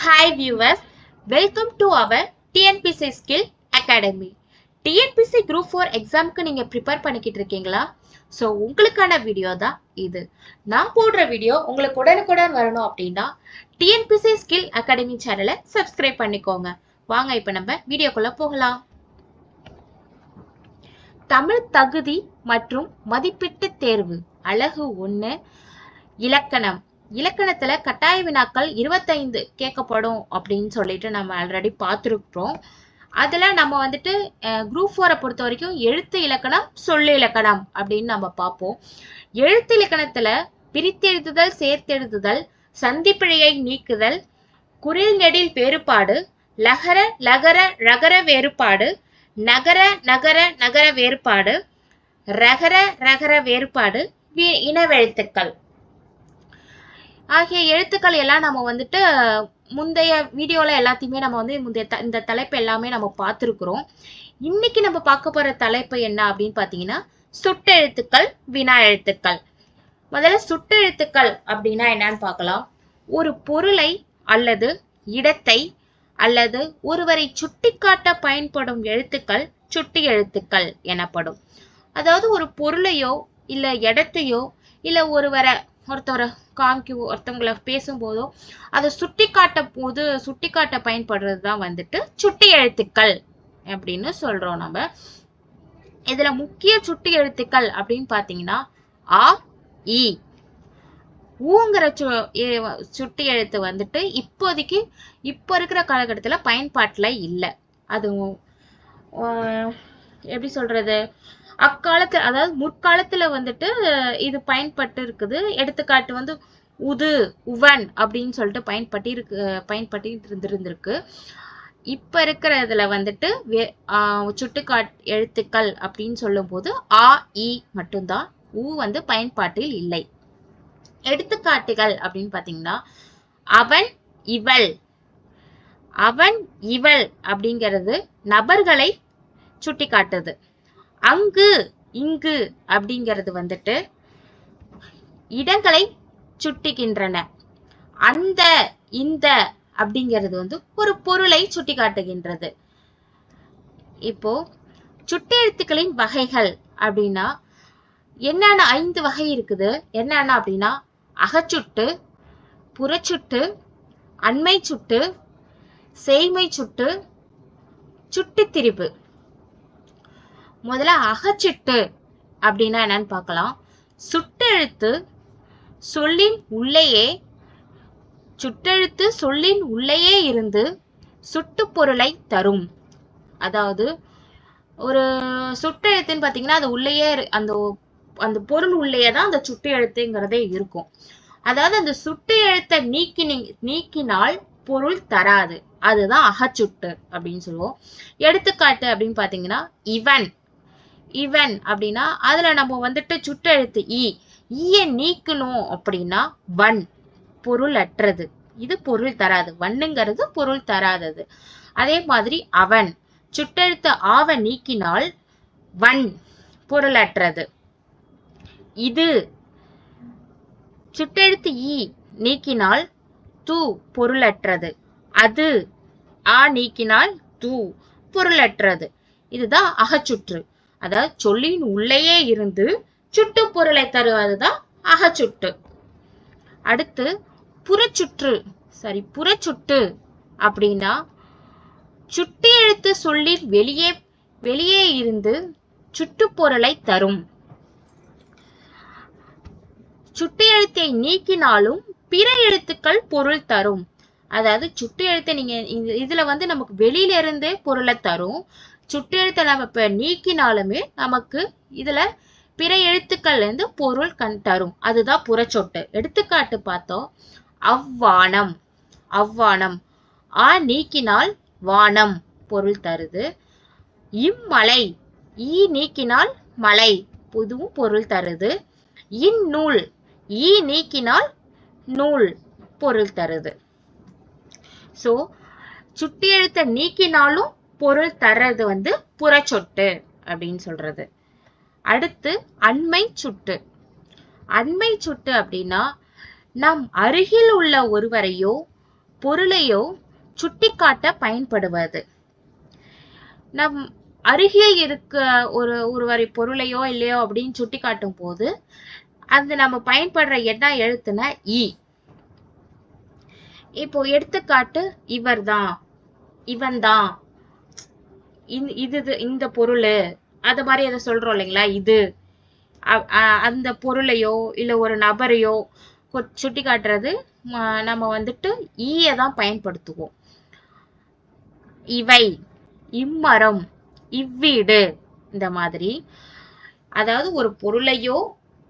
Hi viewers welcome to our TNPSC skill academy TNPSC group four எக்ஸாமுக்கு நீங்கள் prepare பண்ணிக்கிட்டு இருக்கீங்களா? ஸோ உங்களுக்கான வீடியோ தான் இது. நான் போடுற வீடியோ உங்களுக்கு உடனுக்குடன் வரணும் அப்படின்னா டிஎன்பிசி ஸ்கில் அகாடமி சேனலை சப்ஸ்கிரைப் பண்ணிக்கோங்க. வாங்க இப்போ நம்ம வீடியோக்குள்ளே போகலாம். தமிழ் தகுதி மற்றும் மதிப்பீட்டு தேர்வு. அழகு ஒன்று இலக்கணம் இலக்கணத்துல கட்டாய வினாக்கள் இருபத்தைந்து கேட்கப்படும் அப்படின்னு சொல்லிட்டு நம்ம ஆல்ரெடி பார்த்துருக்குறோம். அதுல நம்ம வந்துட்டு குரூப் ஃபோரை பொறுத்த வரைக்கும் எழுத்து இலக்கணம் சொல்லு இலக்கணம் அப்படின்னு நம்ம பார்ப்போம். எழுத்து இலக்கணத்துல பிரித்தெழுதுதல் சேர்த்தெழுதுதல் சந்திப்பிழையை நீக்குதல் குரில் நெடில் வேறுபாடு லகர லகர ரகர வேறுபாடு நகர நகர நகர வேறுபாடு ரகர ரகர வேறுபாடு இனவெழுத்துக்கள் ஆகிய எழுத்துக்கள் எல்லாம் நம்ம வந்துட்டு முந்தைய வீடியோவில் எல்லாத்தையுமே நம்ம வந்து முந்தைய த- இந்த தலைப்பு எல்லாமே நம்ம பார்த்துருக்குறோம். இன்னைக்கு நம்ம பார்க்க போகிற தலைப்பு என்ன அப்படின்னு பார்த்தீங்கன்னா சுட்டெழுத்துக்கள் வினா எழுத்துக்கள். முதல்ல சுட்டெழுத்துக்கள் அப்படின்னா என்னன்னு பார்க்கலாம். ஒரு பொருளை அல்லது இடத்தை அல்லது ஒருவரை சுட்டிக்காட்ட பயன்படும் எழுத்துக்கள் சுட்டி எழுத்துக்கள் எனப்படும். அதாவது ஒரு பொருளையோ இல்ல இடத்தையோ இல்ல ஒருவரை ஒருத்தவரை காமிக்க ஒருத்தவங்கள பேசும்போதோ அதை சுட்டி காட்ட போது சுட்டி காட்ட பயன்படுறது தான் வந்துட்டு சுட்டி எழுத்துக்கள் அப்படின்னு சொல்றோம் நம்ம. இதுல முக்கிய சுட்டி எழுத்துக்கள் அப்படின்னு பாத்தீங்கன்னா ஆ இ. ஊங்கிற சு சுட்டி எழுத்து வந்துட்டு இப்போதைக்கு இப்போ இருக்கிற காலகட்டத்தில் பயன்பாட்டில் இல்லை. அது ஆஹ், எப்படி சொல்றது? அக்காலத்தில் அதாவது முற்காலத்துல வந்துட்டு இது பயன்பட்டு இருக்குது எடுத்துக்காட்டு வந்து உது உவன் அப்படின்னு சொல்லிட்டு பயன்பட்டு இருக்கு பயன்பட்டு இருந்திருந்திருக்கு இப்ப இருக்கிற இதுல வந்துட்டு வே- சுட்டுக்காட் எழுத்துக்கள் அப்படின்னு சொல்லும்போது ஆ இ மட்டும்தான். உ வந்து பயன்பாட்டில் இல்லை. எடுத்துக்காட்டுகள் அப்படின்னு பாத்தீங்கன்னா அவன் இவள். அவன் இவள் அப்படிங்கிறது நபர்களை சுட்டி காட்டுது அங்கு இங்கு அப்படிங்கிறது வந்துட்டு இடங்களை சுட்டிக்கின்றன அந்த இந்த அப்படிங்கிறது வந்து ஒரு பொருளை சுட்டி காட்டுகின்றது இப்போ சுட்டெழுத்துக்களின் வகைகள் அப்படின்னா என்னென்ன ஐந்து வகை இருக்குது? என்னென்ன அப்படின்னா அகச்சுட்டு புறச்சுட்டு அண்மை சுட்டு செய்மை சுட்டு சுட்டுத்திரிப்பு முதல்ல அகச்சிட்டு அப்படின்னா என்னன்னு பார்க்கலாம். சுட்டெழுத்து சொல்லின் உள்ளேயே சுட்டெழுத்து சொல்லின் உள்ளேயே இருந்து சுட்டுப்பொருளை தரும். அதாவது ஒரு சுட்டெழுத்துன்னு பார்த்தீங்கன்னா அது உள்ளேயே இரு- அந்த அந்த பொருள் உள்ளேயே தான் அந்த சுட்டு எழுத்துங்கிறதே இருக்கும். அதாவது அந்த சுட்டு எழுத்தை நீக்கினி நீக்கினால் பொருள் தராது. அதுதான் அகச்சுட்டு அப்படின்னு சொல்லுவோம். எடுத்துக்காட்டு அப்படின்னு பார்த்தீங்கன்னா இவன். இவன் அப்படின்னா அதுல நம்ம வந்துட்டு சுட்டெழுத்து இ e. ஈய e நீக்கணும் அப்படின்னா வன் பொருள் அற்றது. இது பொருள் தராது. வண்ணுங்கிறது பொருள் தராதது. அதே மாதிரி அவன். சுட்டெழுத்து ஆவ நீக்கினால் வன் பொருளற்றது இது. சுட்டெழுத்து ஈ e நீக்கினால் தூ பொருளற்றது அது. ஆ நீக்கினால் தூ பொருளற்றது இதுதான் அகச்சுற்று. அதாவது சொல்லின் உள்ளேயே இருந்து சுட்டு பொருளை தருவதுதான் அகச்சுட்டு. அடுத்து புறச்சுற்று சரி புறச்சுட்டு அப்படின்னா சுட்டி எழுத்து சொல்லில் வெளியே வெளியே இருந்து சுட்டுப்பொருளை தரும். சுட்டு எழுத்தை நீக்கினாலும் பிற எழுத்துக்கள் பொருள் தரும். அதாவது சுட்டு எழுத்தை நீங்க இதுல வந்து நமக்கு வெளியில இருந்தே பொருளை தரும். சுட்டு நம்ம நீக்கினாலுமே நமக்கு இதில் பிற எழுத்துக்கள்லேருந்து பொருள் கண் தரும். அதுதான் புறச்சொட்டு. எடுத்துக்காட்டு பார்த்தோம். அவ்வானம். அவ்வானம். ஆ நீக்கினால் வானம் பொருள் தருது. இம்மலை. ஈ நீக்கினால் மலை புதுவும் பொருள் தருது. இந்நூல். ஈ நீக்கினால் நூல் பொருள் தருது. ஸோ சுட்டி எழுத்தை நீக்கினாலும் பொருள் தர்றது வந்து புறச்சொட்டு அப்படின்னு சொல்றது. அடுத்து அண்மை சுட்டு. அண்மை சுட்டு அப்படின்னா நம் அருகில் உள்ள ஒருவரையோ பொருளையோ சுட்டிக்காட்ட பயன்படுவது. நம் அருகில் இருக்க ஒரு ஒருவரை பொருளையோ இல்லையோ அப்படின்னு சுட்டி காட்டும் போது அது நம்ம பயன்படுற என்ன எழுத்துனா இ இப்போ எடுத்துக்காட்டு இவர்தான் இவன்தான். தான் இது இது- இந்த பொருள் அது மாதிரி எதை சொல்றோம் இல்லைங்களா இது. அ- அந்த பொருளையோ இல்லை ஒரு நபரையோ சுட்டி காட்டுறது நம்ம வந்துட்டு ஈய தான் பயன்படுத்துவோம். இவை இம்மரம் இவ்வீடு இந்த மாதிரி. அதாவது ஒரு பொருளையோ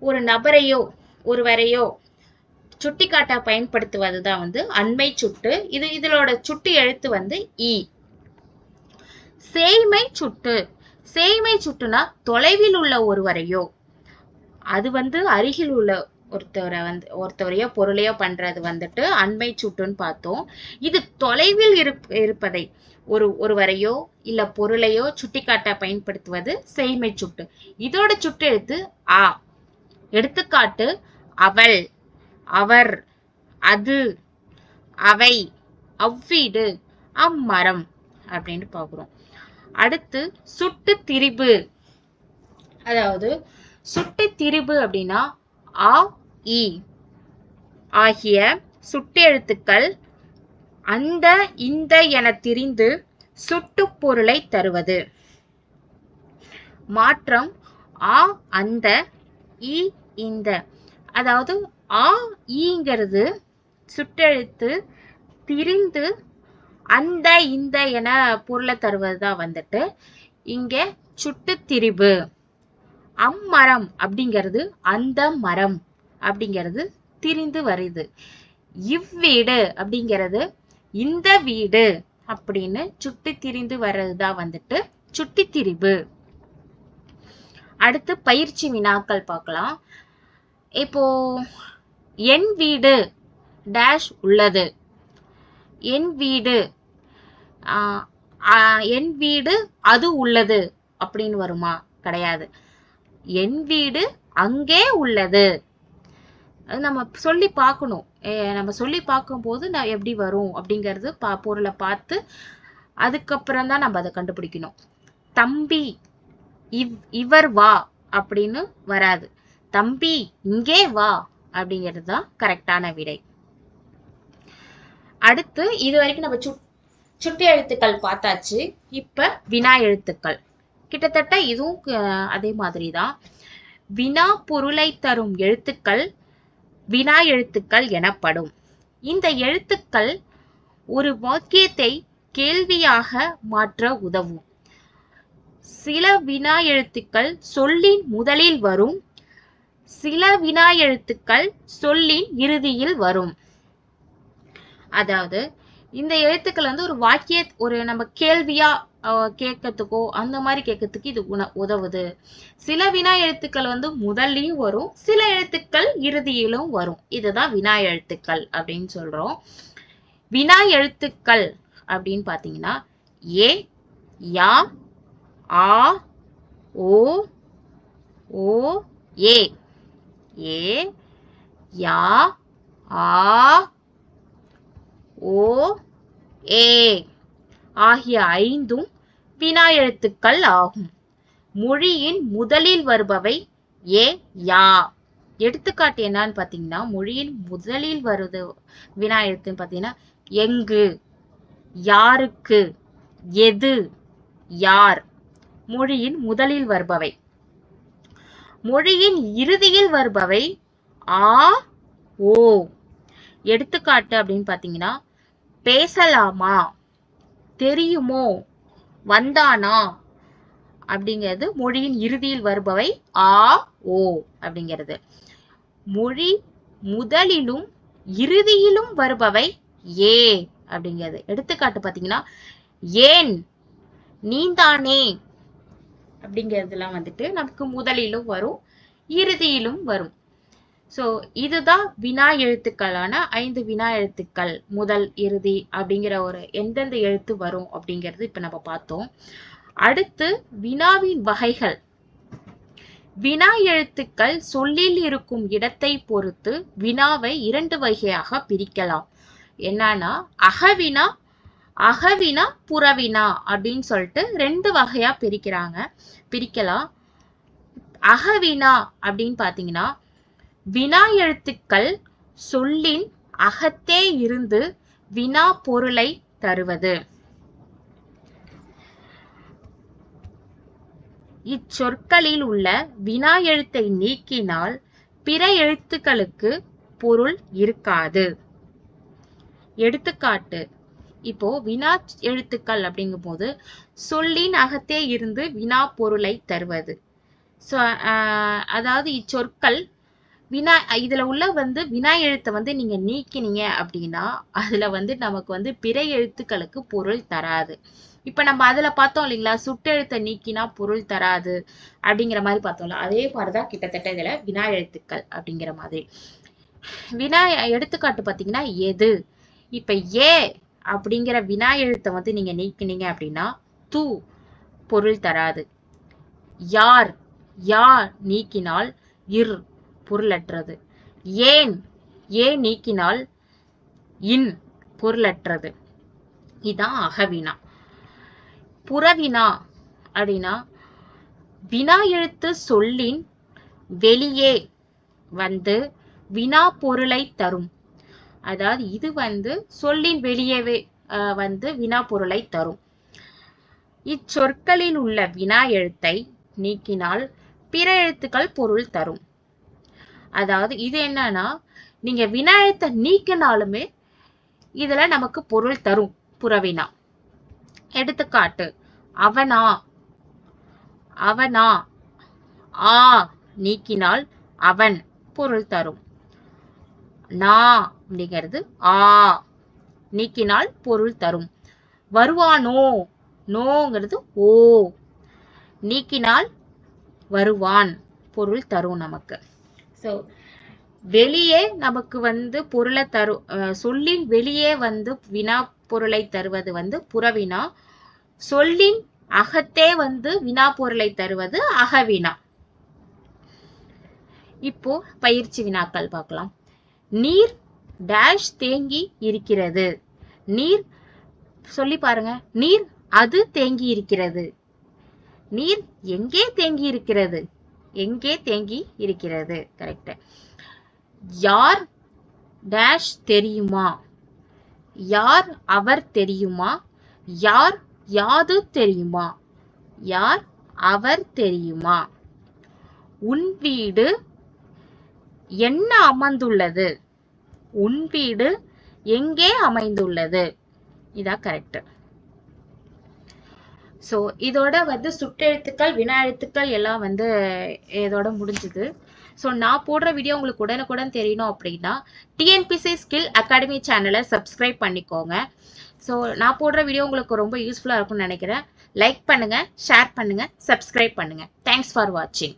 ஒரு நபரையோ ஒருவரையோ சுட்டிக்காட்ட பயன்படுத்துவது தான் வந்து அண்மை சுட்டு. இது இதனோட சுட்டு எழுத்து வந்து இ சேய்மை சுட்டு. சேய்மை சுட்டுனா தொலைவில் உள்ள ஒருவரையோ அது வந்து அருகில் உள்ள ஒருத்தவரை வந்து ஒருத்தவரையோ பொருளையோ பண்றது வந்துட்டு அண்மை சுட்டுன்னு பார்த்தோம். இது தொலைவில் இருப் இருப்பதை ஒரு ஒருவரையோ இல்ல பொருளையோ சுட்டிக்காட்ட பயன்படுத்துவது செய்மை சுட்டு. இதோட சுட்டு எழுத்து ஆ. எடுத்துக்காட்டு அவள் அவர் அது அவை அவ்வீடு அம்மரம் அப்படின்னு பார்க்குறோம். அடுத்து சுட்டு திரிபு. அதாவது சுட்டு திரிபு அப்படின்னா ஆ இ ஆகிய சுட்டெழுத்துக்கள் அந்த இந்த என திரிந்து சுட்டு பொருளை தருவது. மாற்றம் ஆ அந்த இ இந்த. அதாவது ஆ ஈங்கிறது சுட்டெழுத்து திரிந்து அந்த இந்த என பொருளை தருவது தான் வந்துட்டு இங்கே சுட்டுத்திரிவு அம்மரம் அப்படிங்கிறது அந்த மரம் அப்படிங்கிறது திரிந்து வருது. இவ்வீடு அப்படிங்கிறது இந்த வீடு அப்படின்னு சுட்டி திரிந்து வர்றதுதான் வந்துட்டு சுட்டி திரிபு அடுத்து பயிற்சி வினாக்கள் பார்க்கலாம். இப்போ என் வீடு டேஷ் உள்ளது. என் வீடு என் வீடு அது உள்ளது அப்படின்னு வருமா? கிடையாது. என் வீடு அங்கே உள்ளது. அது நம்ம சொல்லி பார்க்கணும். நம்ம சொல்லி பார்க்கும்போது நான் எப்படி வரும் அப்படிங்கிறது பா பொருளை பார்த்து அதுக்கப்புறம் தான் நம்ம அதை கண்டுபிடிக்கணும். தம்பி இவ் இவர் வா அப்படின்னு வராது. தம்பி இங்கே வா அப்படிங்கிறது தான் கரெக்டான விடை. அடுத்து இது வரைக்கும் நம்ம சுட் சுட்டி எழுத்துக்கள் பார்த்தாச்சு. இப்ப வினா எழுத்துக்கள். கிட்டத்தட்ட இதுவும் அதே மாதிரி தான் வினா பொருளை தரும் எழுத்துக்கள் வினா எழுத்துக்கள் எனப்படும். இந்த எழுத்துக்கள் ஒரு வாக்கியத்தை கேள்வியாக மாற்ற உதவும். சில வினா எழுத்துக்கள் சொல்லின் முதலில் வரும். சில வினா எழுத்துக்கள் சொல்லின் இறுதியில் வரும். அதாவது இந்த எழுத்துக்கள் வந்து ஒரு வாக்கிய ஒரு நம்ம கேள்வியா கேட்கறதுக்கோ அந்த மாதிரி கேட்கறதுக்கு இது உண உதவுது. சில வினா எழுத்துக்கள் வந்து முதல்லையும் வரும் சில எழுத்துக்கள் இறுதியிலும் வரும். இதுதான் வினா எழுத்துக்கள் அப்படின்னு சொல்றோம். வினா எழுத்துக்கள் அப்படின்னு பாத்தீங்கன்னா ஏ யா ஆ ஓ ஓ ஏ. ஏ யா ஆ ஓ ஏ. ஆகிய ஐந்தும் வினா எழுத்துக்கள் ஆகும். மொழியின் முதலில் வருபவை ஏ யா. எடுத்துக்காட்டு என்னன்னு பார்த்தீங்கன்னா மொழியின் முதலில் வருது வினா எழுத்துன்னு எங்கு யாருக்கு எது யார். மொழியின் முதலில் வருபவை. மொழியின் இறுதியில் வருபவை ஆ ஓ. எடுத்துக்காட்டு அப்படின்னு பார்த்தீங்கன்னா பேசலாமா? தெரியுமோ? வந்தானா? அப்படிங்கிறது மொழியின் இறுதியில் வருபவை ஆ ஓ அப்படிங்கிறது. மொழி முதலிலும் இறுதியிலும் வருபவை ஏ அப்படிங்கிறது. எடுத்துக்காட்டு பார்த்தீங்கன்னா ஏன் நீந்தானே அப்படிங்கிறதுலாம் வந்துட்டு நமக்கு முதலிலும் வரும் இறுதியிலும் வரும். ஸோ இதுதான் வினா எழுத்துக்களான ஐந்து வினா எழுத்துக்கள் முதல் இறுதி அப்படிங்கிற ஒரு எந்தெந்த எழுத்து வரும் அப்படிங்கிறது இப்ப நம்ம பார்த்தோம். அடுத்து வினாவின் வகைகள். வினா எழுத்துக்கள் சொல்லில் இருக்கும் இடத்தை பொறுத்து வினாவை இரண்டு வகையாக பிரிக்கலாம். என்னன்னா அகவினா அகவினா புறவினா அப்படின்னு சொல்லிட்டு ரெண்டு வகையா பிரிக்கிறாங்க. பிரிக்கலாம். அகவினா அப்படின்னு பாத்தீங்கன்னா வினா எழுத்துக்கள் சொல்லின் அகத்தே இருந்து வினா பொருளை தருவது. இச்சொற்களில் உள்ள வினா எழுத்தை நீக்கினால் பிற எழுத்துக்களுக்கு பொருள் இருக்காது. எடுத்துக்காட்டு இப்போ வினா எழுத்துக்கள் அப்படிங்கும்போது சொல்லின் அகத்தே இருந்து வினா பொருளை தருவது. அதாவது இச்சொற்கள் வினா இதுல உள்ள வந்து வினா எழுத்தை வந்து நீங்க நீக்கினீங்க அப்படின்னா அதுல வந்து நமக்கு வந்து பிற எழுத்துக்களுக்கு பொருள் தராது. இப்ப நம்ம அதுல பார்த்தோம் இல்லைங்களா சுட்டெழுத்தை நீக்கினா பொருள் தராது அப்படிங்கிற மாதிரி பார்த்தோம்ல அதே மாதிரிதான் கிட்டத்தட்ட இதுல வினா எழுத்துக்கள் அப்படிங்கிற மாதிரி. வினா எடுத்துக்காட்டு பாத்தீங்கன்னா எது? இப்ப ஏ அப்படிங்கிற வினா எழுத்தை வந்து நீங்க நீக்கினீங்க அப்படின்னா தூ பொருள் தராது. யார்? யா நீக்கினால் இர் பொருளற்றது. ஏன்? ஏ நீக்கினால்? இன் பொருளற்றது. இதான் அகவினா. புறவினா அப்படின்னா வினா எழுத்து சொல்லின் வெளியே வந்து வினா பொருளை தரும். அதாவது இது வந்து சொல்லின் வெளியவே வந்து வினா பொருளை தரும். இச்சொற்களில் உள்ள வினா எழுத்தை நீக்கினால் பிற எழுத்துக்கள் பொருள் தரும். அதாவது இது என்னன்னா நீங்க வினாயத்தை நீக்கினாலுமே இதுல நமக்கு பொருள் தரும் புறவினா. எடுத்துக்காட்டு அவனா அவனா ஆ நீக்கினால் அவன் பொருள் தரும். நா அப்படிங்கிறது ஆ நீக்கினால் பொருள் தரும். வருவானோ? நோங்கிறது ஓ. நீக்கினால் வருவான் பொருள் தரும் நமக்கு. ஸோ வெளியே நமக்கு வந்து பொருளை தரும் சொல்லின் வெளியே வந்து வினா பொருளை தருவது வந்து புறவினா சொல்லின் அகத்தே வந்து வினா பொருளை தருவது அகவினா. இப்போ பயிற்சி வினாக்கள் பார்க்கலாம். நீர் டேஷ் தேங்கி இருக்கிறது. நீர் சொல்லி பாருங்க. நீர் அது தேங்கி இருக்கிறது. நீர் எங்கே தேங்கி இருக்கிறது? எங்கே தேங்கி இருக்கிறது? கரெக்ட் யார் டேஷ் தெரியுமா? யார் அவர் தெரியுமா? யார் யாது தெரியுமா? யார் அவர் தெரியுமா? உன் வீடு என்ன அமர்ந்துள்ளது உன் வீடு எங்கே அமைந்துள்ளது? இதான் கரெக்ட் ஸோ இதோட வந்து சுட்டெழுத்துக்கள் வினா எழுத்துக்கள் எல்லாம் வந்து இதோட முடிஞ்சுது. ஸோ நான் போடுற வீடியோ உங்களுக்கு உடனுக்குடன் தெரியணும் அப்படின்னா டிஎன்பிசி ஸ்கில் அகாடமி சேனலை சப்ஸ்கிரைப் பண்ணிக்கோங்க. ஸோ நான் போடுற வீடியோ உங்களுக்கு ரொம்ப யூஸ்ஃபுல்லாக இருக்கும்னு நினைக்கிறேன். லைக் பண்ணுங்கள் ஷேர் பண்ணுங்கள் சப்ஸ்கிரைப் பண்ணுங்கள் தேங்க்ஸ் ஃபார் வாட்சிங்